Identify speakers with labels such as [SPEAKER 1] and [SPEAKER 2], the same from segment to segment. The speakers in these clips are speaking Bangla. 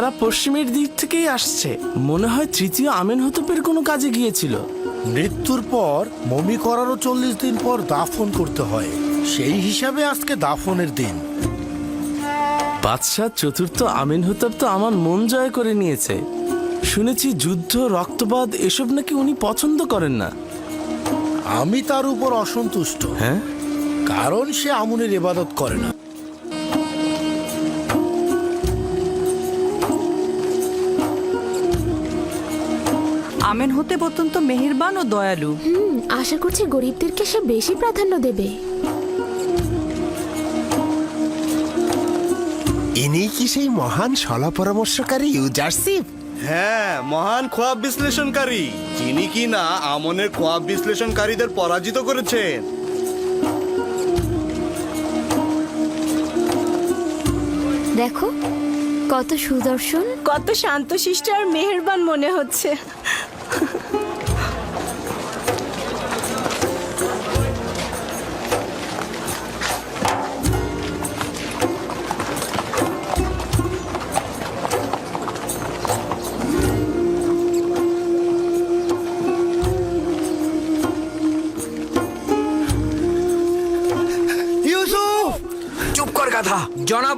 [SPEAKER 1] তারা পশ্চিমের দিক থেকেই আসছে। মনে হয় তৃতীয় আমেন হতপের কোনো কাজে গিয়েছিল।
[SPEAKER 2] মৃত্যুর পর মমি করারও চল্লিশ দিন পর দাফন করতে হয়। সেই হিসাবে আজকে দাফনের দিন।
[SPEAKER 1] বাদশাহ চতুর্থ আমিন হতাব তো আমার মন জয় করে নিয়েছে। শুনেছি যুদ্ধ রক্তপাত এসব নাকি উনি পছন্দ করেন না।
[SPEAKER 2] আমি তার উপর অসন্তুষ্ট।
[SPEAKER 1] হ্যাঁ?
[SPEAKER 2] কারণ সে আমুনের ইবাদত করে না।
[SPEAKER 3] আমেন হতে অত্যন্ত মেহেরবান ও দয়ালু।
[SPEAKER 4] হুম আশা করছি গরিবদেরকে সে বেশি প্রাধান্য দেবে।
[SPEAKER 5] ইনি কি সেই মহান সলা পরামর্শকারী ইউজারশিপ
[SPEAKER 6] হ্যাঁ মহান খোয়াব বিশ্লেষণকারী যিনি কি না আমনের খোয়াব বিশ্লেষণকারীদের পরাজিত করেছেন।
[SPEAKER 7] দেখো কত সুদর্শন
[SPEAKER 8] কত শান্তশিষ্ট আর মেহেরবান মনে হচ্ছে।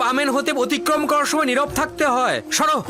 [SPEAKER 9] আমেন হতে অতিক্রম করার সময় নীরব থাকতে হয়। সরো।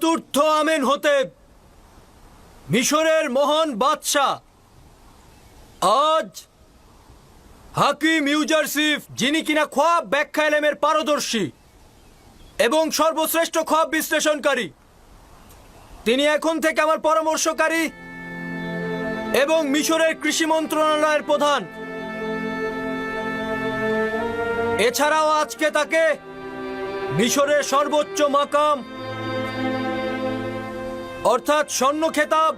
[SPEAKER 10] চতুর্থ আমেন হতে মিশরের মহান বাদশাহ, আজ হাকিম ইউজারসিফ, যিনি কিনা খোয়াব ব্যাখ্যা এলেমের পারদর্শী এবং সর্বশ্রেষ্ঠ খোয়াব বিশ্লেষণকারী, তিনি এখন থেকে আমার পরামর্শকারী এবং মিশরের কৃষি মন্ত্রণালয়ের প্রধান। এছাড়াও আজকে তাকে মিশরের সর্বোচ্চ মাকাম অর্থাৎ স্বর্ণ খেতাব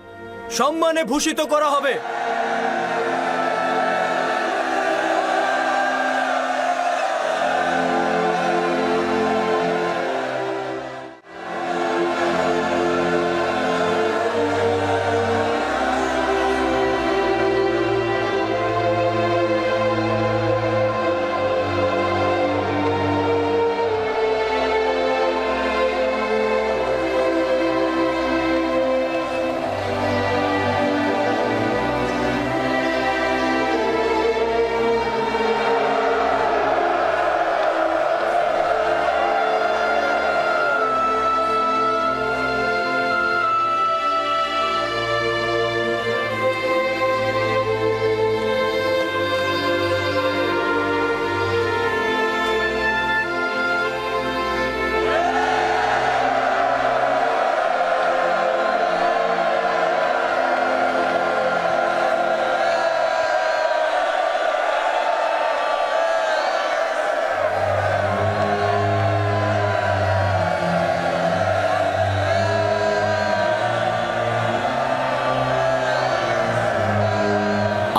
[SPEAKER 10] সম্মানে ভূষিত করা হবে।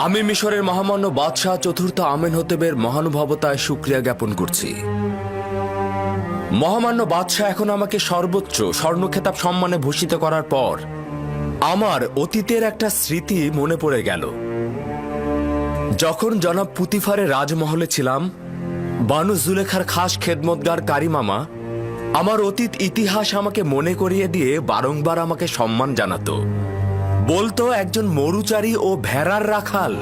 [SPEAKER 11] আমি মিশরের মহামান্য বাদশাহ চতুর্থ আমেন হতেবের মহানুভবতায় সুক্রিয়া জ্ঞাপন করছি। মহামান্য বাদশাহ এখন আমাকে সর্বোচ্চ স্বর্ণখেতাব সম্মানে ভূষিত করার পর আমার অতীতের একটা স্মৃতি মনে পড়ে গেল। যখন জনাব পুতিফারে রাজমহলে ছিলাম, বানু জুলেখার খাস খেদমতগার কারিমামা আমার অতীত ইতিহাস আমাকে মনে করিয়ে দিয়ে বারংবার আমাকে সম্মান জানাতো। বলতো একজন মরুচারী ও ভেড়ার রাখাল।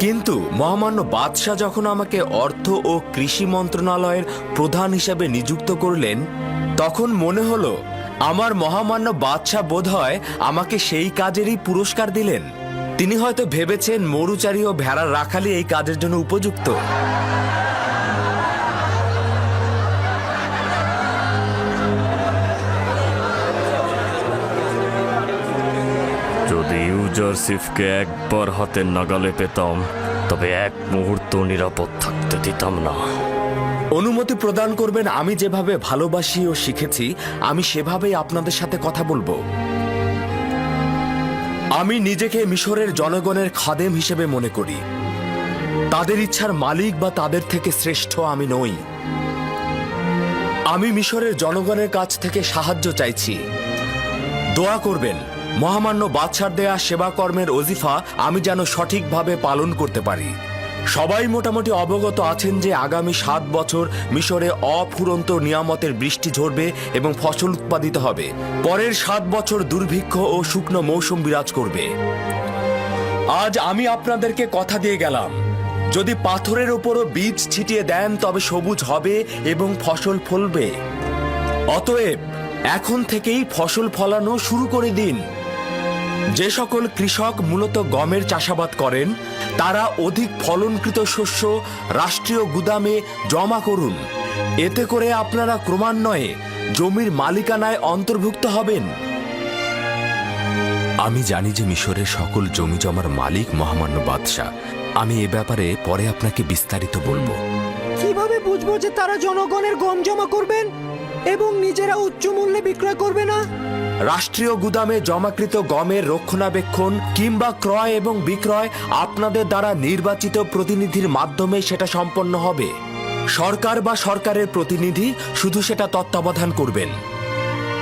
[SPEAKER 11] কিন্তু মহামান্য বাদশাহ যখন আমাকে অর্থ ও কৃষি মন্ত্রণালয়ের প্রধান হিসেবে নিযুক্ত করলেন, তখন মনে হলো আমার মহামান্য বাদশাহ বোধহয় আমাকে সেই কাজেরই পুরস্কার দিলেন। তিনি হয়তো ভেবেছেন মরুচারী ও ভেড়ার রাখালি এই কাজের জন্য উপযুক্ত।
[SPEAKER 12] যদি ইউজারসিফকে একবার হাতের নাগালে পেতাম, তবে এক মুহূর্ত নিরাপদ থাকতে দিতাম না।
[SPEAKER 11] অনুমতি প্রদান করবেন, আমি যেভাবে ভালোবাসি ও শিখেছি, আমি সেভাবেই আপনাদের সাথে কথা বলব। আমি নিজেকে মিশরের জনগণের খাদেম হিসেবে মনে করি। তাদের ইচ্ছার মালিক বা তাদের থেকে শ্রেষ্ঠ আমি নই। আমি মিশরের জনগণের কাছ থেকে সাহায্য চাইছি। দোয়া করবেন। মহামান্য বাদশার দেয়া সেবা কর্মের অজিফা আমি যেন সঠিকভাবে পালন করতে পারি। সবাই মোটামুটি অবগত আছেন যে আগামী সাত বছর মিশরে অফুরন্ত নিয়ামতের বৃষ্টি ঝরবে এবং ফসল উৎপাদিত হবে। পরের সাত বছর দুর্ভিক্ষ ও শুকনো মৌসুম বিরাজ করবে। আজ আমি আপনাদেরকে কথা দিয়ে গেলাম। যদি পাথরের ওপরও বীজ ছিটিয়ে দেন তবে সবুজ হবে এবং ফসল ফলবে। অতএব এখন থেকেই ফসল ফলানো শুরু করে দিন। যে সকল কৃষক মূলত গমের চাষাবাদ করেন, তারা অধিক ফলনকৃত শস্য, রাষ্ট্রীয় গুদামে জমা করুন। এতে করে আপনারা ক্রমান্বয়ে জমির মালিকানায় অন্তর্ভুক্ত হবেন। আমি জানি যে মিশরের সকল জমি জমার মালিক মহামান্য বাদশাহ। আমি এ ব্যাপারে পরে আপনাকে বিস্তারিত বলব।
[SPEAKER 13] কীভাবে বুঝব যে তারা জনগণের গম জমা করবেন এবং নিজেরা উচ্চ মূল্যে বিক্রয় করবে না?
[SPEAKER 11] রাষ্ট্রীয় গুদামে জমাকৃত গমের রক্ষণাবেক্ষণ কিংবা ক্রয় এবং বিক্রয় আপনাদের দ্বারা নির্বাচিত প্রতিনিধির মাধ্যমে সেটা সম্পন্ন হবে। সরকার বা সরকারের প্রতিনিধি শুধু সেটা তত্ত্বাবধান করবেন।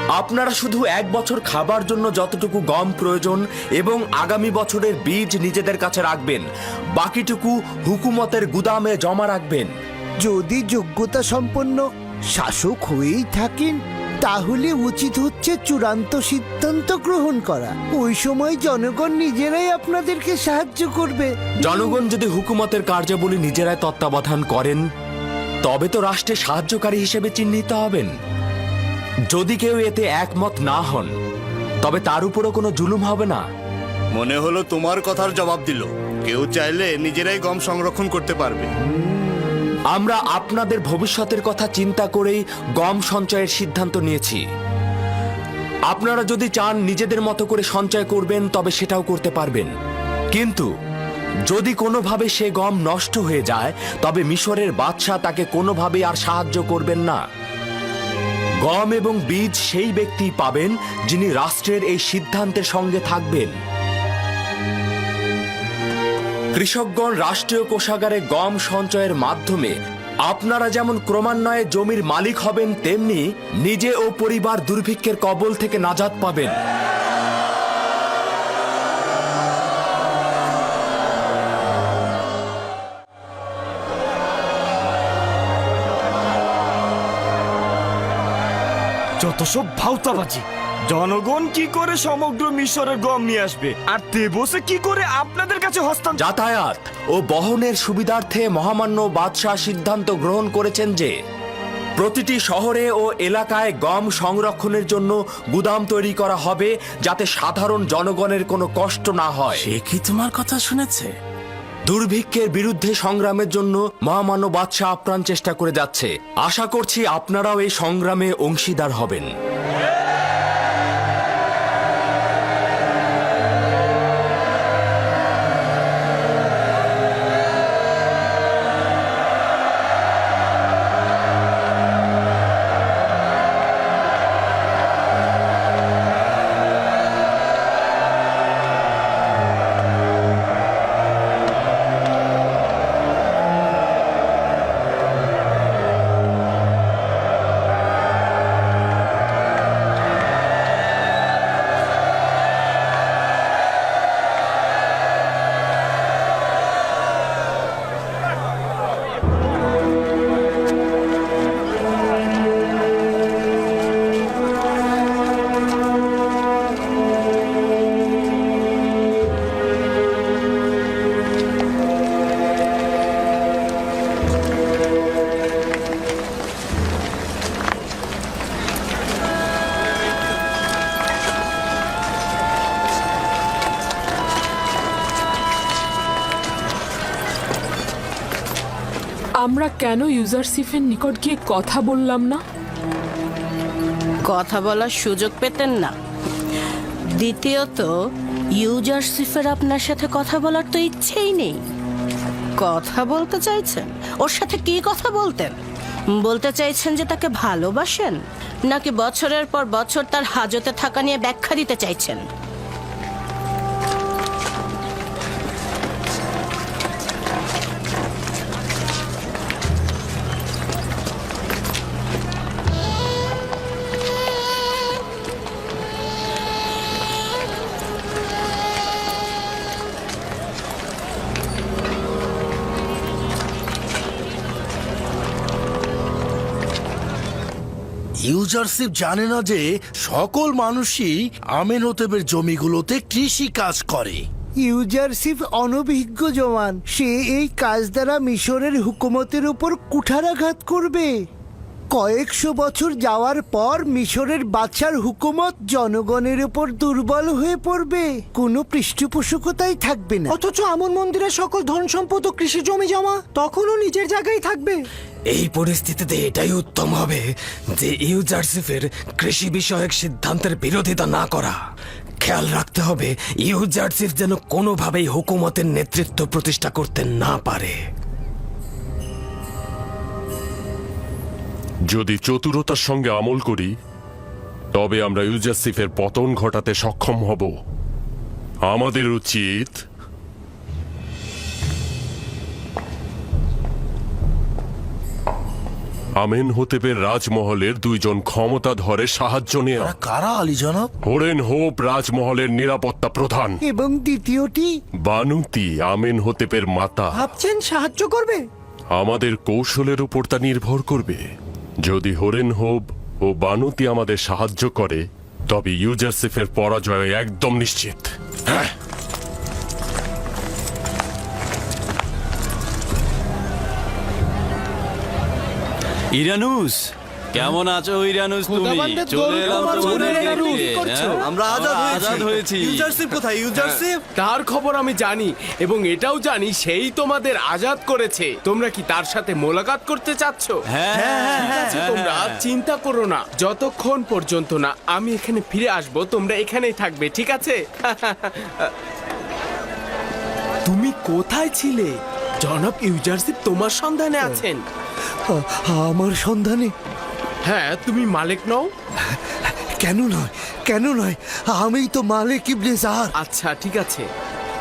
[SPEAKER 11] আপনারা শুধু এক বছর খাবার জন্য যতটুকু গম প্রয়োজন এবং আগামী বছরের বীজ নিজেদের কাছে রাখবেন, বাকিটুকু হুকুমতের গুদামে জমা রাখবেন।
[SPEAKER 13] যদি যোগ্যতা সম্পন্ন শাসক হয়েই থাকেন তাহলে উচিত হচ্ছে চূড়ান্ত সিদ্ধান্ত গ্রহণ করা। ওই সময় জনগণ নিজেরাই আপনাদেরকে সাহায্য করবে।
[SPEAKER 11] জনগণ যদি হুকুমতের কার্যাবলী নিজেরাই তত্ত্বাবধান করেন তবে তো রাষ্ট্রের সাহায্যকারী হিসেবে চিহ্নিত হবেন। যদি কেউ এতে একমত না হন তবে তার উপরও কোনো জুলুম হবে না।
[SPEAKER 6] মনে হলো তোমার কথার জবাব দিল। কেউ চাইলে নিজেরাই গম সংরক্ষণ করতে পারবে।
[SPEAKER 11] আমরা আপনাদের ভবিষ্যতের কথা চিন্তা করেই গম সঞ্চয়ের সিদ্ধান্ত নিয়েছি। আপনারা যদি চান নিজেদের মতো করে সঞ্চয় করবেন, তবে সেটাও করতে পারবেন। কিন্তু যদি কোনোভাবে সে গম নষ্ট হয়ে যায়, তবে মিশরের বাদশাহ তাকে কোনোভাবে আর সাহায্য করবেন না। গম এবং বীজ সেই ব্যক্তি পাবেন যিনি রাষ্ট্রের এই সিদ্ধান্তের সঙ্গে থাকবেন। কৃষকগণ রাষ্ট্রীয় কোষাগারে গম সঞ্চয়ের মাধ্যমে আপনারা যেমন ক্রমান্বয়ে জমির মালিক হবেন, তেমনি নিজে ও পরিবার দুর্ভিক্ষের কবল থেকে নাজাত পাবেন।
[SPEAKER 12] যত সব ভাউতাবাজি জনগণ কি করে সমগ্র মিশরের গম নিয়ে আসবে? আর তেবসে কি করে আপনাদের কাছে হস্তান্তর
[SPEAKER 11] যাতায়াত ও বহনের সুবিধার্থে মহামান্য বাদশাহ সিদ্ধান্ত গ্রহণ করেছেন যে প্রতিটি শহরে ও এলাকায় গম সংরক্ষণের জন্য গুদাম তৈরি করা হবে যাতে সাধারণ জনগণের কোনো কষ্ট না হয়।
[SPEAKER 1] সে কি তোমার কথা শুনেছে?
[SPEAKER 11] দুর্ভিক্ষের বিরুদ্ধে সংগ্রামের জন্য মহামান্য বাদশাহ আপ্রাণ চেষ্টা করে যাচ্ছে। আশা করছি আপনারাও এই সংগ্রামে অংশীদার হবেন।
[SPEAKER 14] কেন ইউজারসিফের নিকট গিয়ে কথা বললাম না?
[SPEAKER 8] কথা বলার সুযোগ পেতেন না। দ্বিতীয়ত ইউজারসিফের আপনার সাথে কথা বলার তো ইচ্ছেই নেই। কথা বলতে চাইছেন? ওর সাথে কি কথা বলতেন? বলতে চাইছেন যে তাকে ভালোবাসেন? নাকি বছরের পর বছর তার হাজতে থাকা নিয়ে ব্যাখ্যা দিতে চাইছেন?
[SPEAKER 2] ইউজারশিপ জানে না যে সকল মানুষই আমেনহতেবের জমিগুলোতে কৃষি কাজ করে।
[SPEAKER 13] ইউজারসিফ অনভিজ্ঞ জওয়ান, সে এই কাজ দ্বারা মিশরের হুকুমতের উপর কুঠারাঘাত করবে। কয়েকশো বছর যাওয়ার পর মিশরের বাচ্চার হুকুমত জনগণের উপর দুর্বল হয়ে পড়বে। কোনো পৃষ্ঠপোষকতাই থাকবে না।
[SPEAKER 15] অথচ আমন মন্দিরের সকল ধন সম্পদ ও কৃষি জমি জমা তখনও নিজের জায়গায় থাকবে। এই পরিস্থিতিতে এটাই উত্তম হবে যে ইউজারসিফের কৃষি বিষয়ক সিদ্ধান্তের বিরোধিতা না করা। খেয়াল রাখতে হবে ইউজারসিফ যেন কোনোভাবেই হুকুমতের নেতৃত্ব প্রতিষ্ঠা করতে না পারে।
[SPEAKER 16] যদি চতুরতার সঙ্গে আমল করি তবে আমরা ইউজারসিফের পতন ঘটাতে সক্ষম হব। আমাদের উচিত আমেন হতেবের রাজমহলের দুইজন ক্ষমতাধরে সাহায্য নেওয়া।
[SPEAKER 2] কারা আলী জনাব?
[SPEAKER 16] হরেন হোপ রাজমহলের নিরাপত্তা প্রধান।
[SPEAKER 13] এবং দ্বিতীয়টি?
[SPEAKER 16] বানুতি আমেন হতেপের মাতা।
[SPEAKER 15] ভাবছেন সাহায্য করবে?
[SPEAKER 16] আমাদের কৌশলের উপর তা নির্ভর করবে। যদি হরেন হোব ও বানতি আমাদের সাহায্য করে তবে ইউজারসিফের পরাজয় একদম নিশ্চিত। হ্যাঁ।
[SPEAKER 1] ইরানুস কেমন আছো ইরানুস তুমি? চলে এলাম তোমাদের দেখতে, হ্যাঁ?
[SPEAKER 6] আমরা আজাদ হয়েছি।
[SPEAKER 1] আজাদ হয়েছি।
[SPEAKER 6] ইউজারশিপ কোথায়? ইউজারশিপ
[SPEAKER 12] তার খবর আমি জানি এবং এটাও জানি সেই তোমাদের আজাদ করেছে। তোমরা কি তার সাথে মোলাকাত করতে চাচ্ছ?
[SPEAKER 1] হ্যাঁ হ্যাঁ
[SPEAKER 12] ঠিক আছে তোমরা চিন্তা করো না। যতক্ষণ পর্যন্ত না আমি এখানে ফিরে আসব তোমরা এখানেই থাকবে ঠিক আছে? তুমি কোথায় ছিলে? জনাব ইউজারশিপ তোমার সন্ধানে আছেন।
[SPEAKER 13] আমার সন্ধানে?
[SPEAKER 12] হ্যাঁ তুমি মালিক নও?
[SPEAKER 13] কেন নয়? কেন নয়? আমি তো মালিক ইবনে জাহার।
[SPEAKER 12] আচ্ছা ঠিক আছে।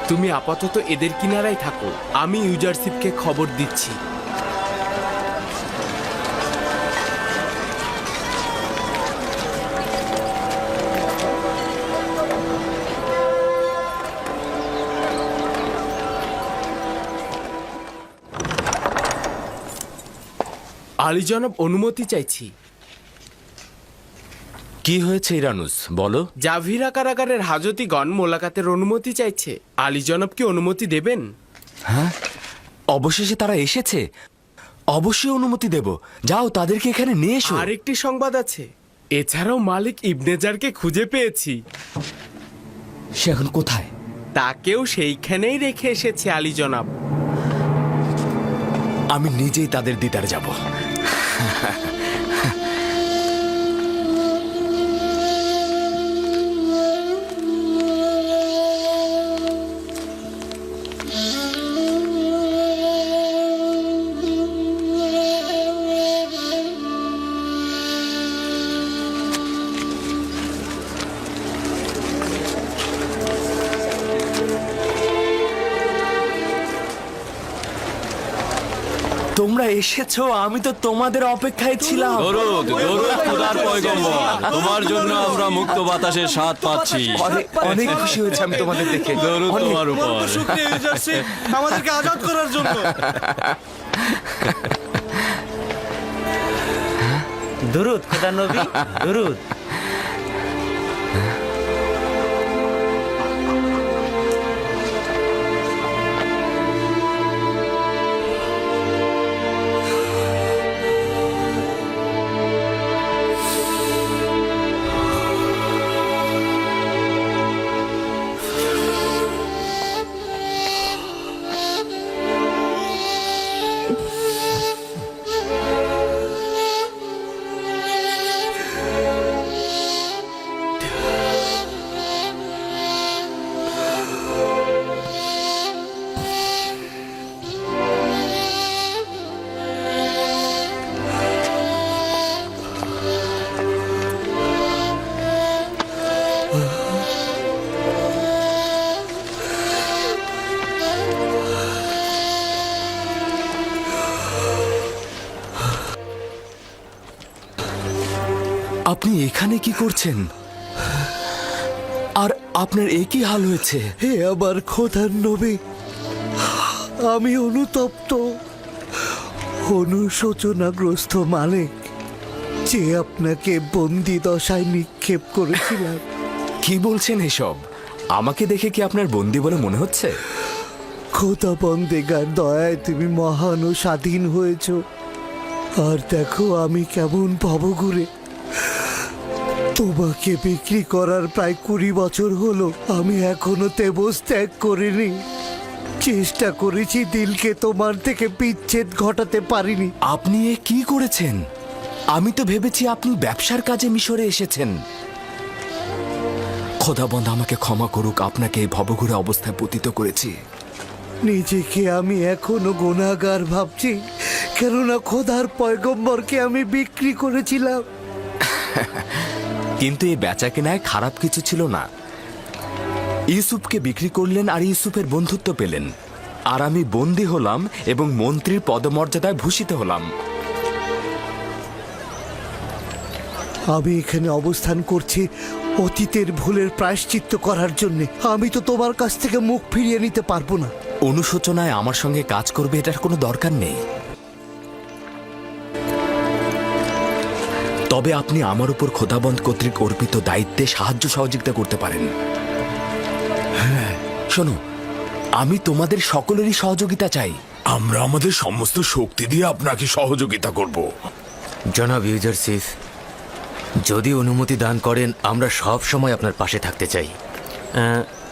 [SPEAKER 12] তুমি আপাতত এদের কিনারায় থাকো। আমি ইউজারশিপকে খবর দিচ্ছি। আলী জনাব অনুমতি চাইছি।
[SPEAKER 11] কি হয়েছে ইরানুস? বলো।
[SPEAKER 12] জাভিরা কারাগারের হাজতিগণ মোলাকাতের অনুমতি চাইছে। আলী জনাব কি অনুমতি দেবেন?
[SPEAKER 11] হ্যাঁ অবশেষে তারা এসেছে। অবশ্যই অনুমতি দেব। যাও তাদেরকে এখানে নিয়ে এসো।
[SPEAKER 12] আরেকটি সংবাদ আছে। এছাড়াও মালিক ইবনেজারকে খুঁজে পেয়েছি।
[SPEAKER 11] সে এখন কোথায়?
[SPEAKER 12] তাকেও সেইখানেই রেখে এসেছে আলী জনাব।
[SPEAKER 11] আমি নিজেই তাদের দিদার যাব। এসেছ আমি তো তোমাদের অপেক্ষায় ছিলাম।
[SPEAKER 1] দরুদ দরুদ খোদার পয়গম্বর তোমার জন্য আমরা মুক্ত বাতাসের স্বাদ পাচ্ছি।
[SPEAKER 11] অনেক অনেক খুশি হয়েছে আমি তোমাদের দেখে।
[SPEAKER 1] দরুদ তোমার উপর।
[SPEAKER 6] আমাদেরকে আজাদ করার জন্য।
[SPEAKER 1] দুরুদ খোদা নবী দরুদ।
[SPEAKER 11] আপনি এখানে কি করছেন? আর আপনার একই হাল হয়েছে?
[SPEAKER 13] হে আমার খোদার নবী আমি অনুতপ্ত অনুশোচনাগ্রস্ত মালিক যে আপনাকে বন্দি দশায় নিক্ষেপ করেছিলাম।
[SPEAKER 11] কি বলছেন এসব? আমাকে দেখে কি আপনার বন্দি বলে মনে হচ্ছে?
[SPEAKER 13] খোদা বন্দেগার দয়ায় তুমি মহান ও স্বাধীন হয়েছ। আর দেখো আমি কেমন ভবঘুরে। তোমাকে বিক্রি করার প্রায় কুড়ি বছর হলো। আমি এখনও তেবস ত্যাগ করিনি। চেষ্টা করেছি দিলকে তোমার থেকে বিচ্ছেদ ঘটাতে পারিনি।
[SPEAKER 11] আপনি এ কি করেছেন? আমি তো ভেবেছি আপনি ব্যবসার কাজে মিশরে এসেছেন। খোদাবন্ধ আমাকে ক্ষমা করুক আপনাকে এই ভবঘুরে অবস্থায় পতিত করেছি।
[SPEAKER 13] নিজেকে আমি এখনও গুণাগার ভাবছি কেননা খোদার পয়গম্বরকে আমি বিক্রি করেছিলাম।
[SPEAKER 11] কিন্তু এই বেচা কেনায় খারাপ কিছু ছিল না। ইউসুফকে বিক্রি করলেন আর ইউসুফের বন্ধুত্ব পেলেন। আর আমি বন্দী হলাম এবং মন্ত্রীর পদমর্যাদায় ভূষিত হলাম।
[SPEAKER 13] আমি এখানে অবস্থান করছি অতীতের ভুলের প্রায়শ্চিত্ত করার জন্য। আমি তো তোমার কাছ থেকে মুখ ফিরিয়ে নিতে পারব না।
[SPEAKER 11] অনুশোচনায় আমার সঙ্গে কাজ করবে এটার কোনো দরকার নেই। তবে আপনি আমার উপর খোদাবন্ধ কর্তৃক অর্পিত দায়িত্বে সাহায্য সহযোগিতা করতে পারেন। হ্যাঁ শোনো আমি তোমাদের সকলেরই সহযোগিতা চাই।
[SPEAKER 12] আমরা আমাদের সমস্ত শক্তি দিয়ে আপনাকে সহযোগিতা করব।
[SPEAKER 17] জনাব ইউজারসিফ যদি অনুমতি দান করেন আমরা সব সময় আপনার পাশে থাকতে চাই।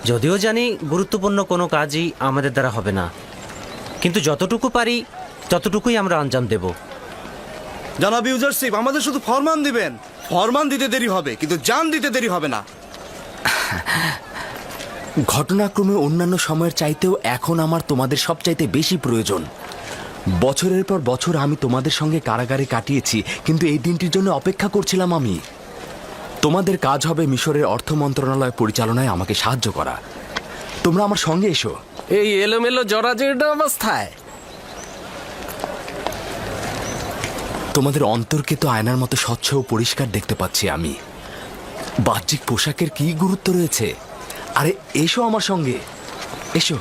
[SPEAKER 18] যদিও জানি গুরুত্বপূর্ণ কোনো কাজই আমাদের দ্বারা হবে না কিন্তু যতটুকু পারি ততটুকুই আমরা আঞ্জাম দেব।
[SPEAKER 6] জনাব ইউজারশিপ আমাদের শুধু ফরমান দিবেন। ফরমান দিতে দেরি হবে কিন্তু জান দিতে দেরি হবে না।
[SPEAKER 11] ঘটনাক্রমে অন্যান্য সময়ের চাইতেও এখন আমার তোমাদের সবচাইতে বেশি প্রয়োজন। বছরের পর বছর আমি তোমাদের সঙ্গে কারাগারে কাটিয়েছি কিন্তু এই দিনটির জন্য অপেক্ষা করছিলাম আমি। তোমাদের কাজ হবে মিশরের অর্থ মন্ত্রণালয় পরিচালনায় আমাকে সাহায্য করা। তোমরা আমার সঙ্গে এসো।
[SPEAKER 1] এই এলোমেলো জরাজীর্ণ অবস্থায়।
[SPEAKER 11] তোমাদের অন্তরকে তো আয়নার মতো স্বচ্ছ ও পরিষ্কার দেখতে পাচ্ছি আমি। বাহ্যিক পোশাকের কি গুরুত্ব রয়েছে? আরে, এসো আমার সঙ্গে। এসো।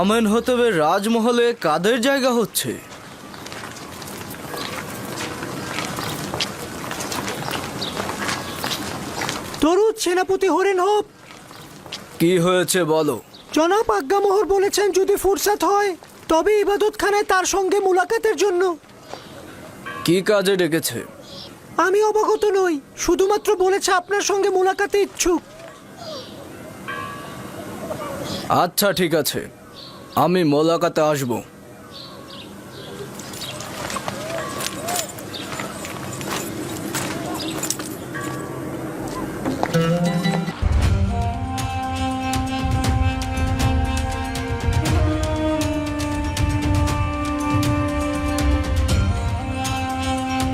[SPEAKER 6] আমেন হতবে রাজমহলে কাদের জায়গা হচ্ছে?
[SPEAKER 15] তরুদ সেনাপতি হরেন হোপ।
[SPEAKER 6] কি হয়েছে বলো?
[SPEAKER 15] জনাব আজ্ঞামোহর বলেছেন যদি ফুরসাত হয় তবে ইবাদতখানায় তার সঙ্গে মুলাকাতের জন্য।
[SPEAKER 6] কি কাজে ডেকেছে?
[SPEAKER 15] আমি অবগত নই শুধুমাত্র বলেছে আপনার সঙ্গে মুলাকাতে ইচ্ছুক।
[SPEAKER 6] আচ্ছা ঠিক আছে। আমি মোলাকাতে আসব।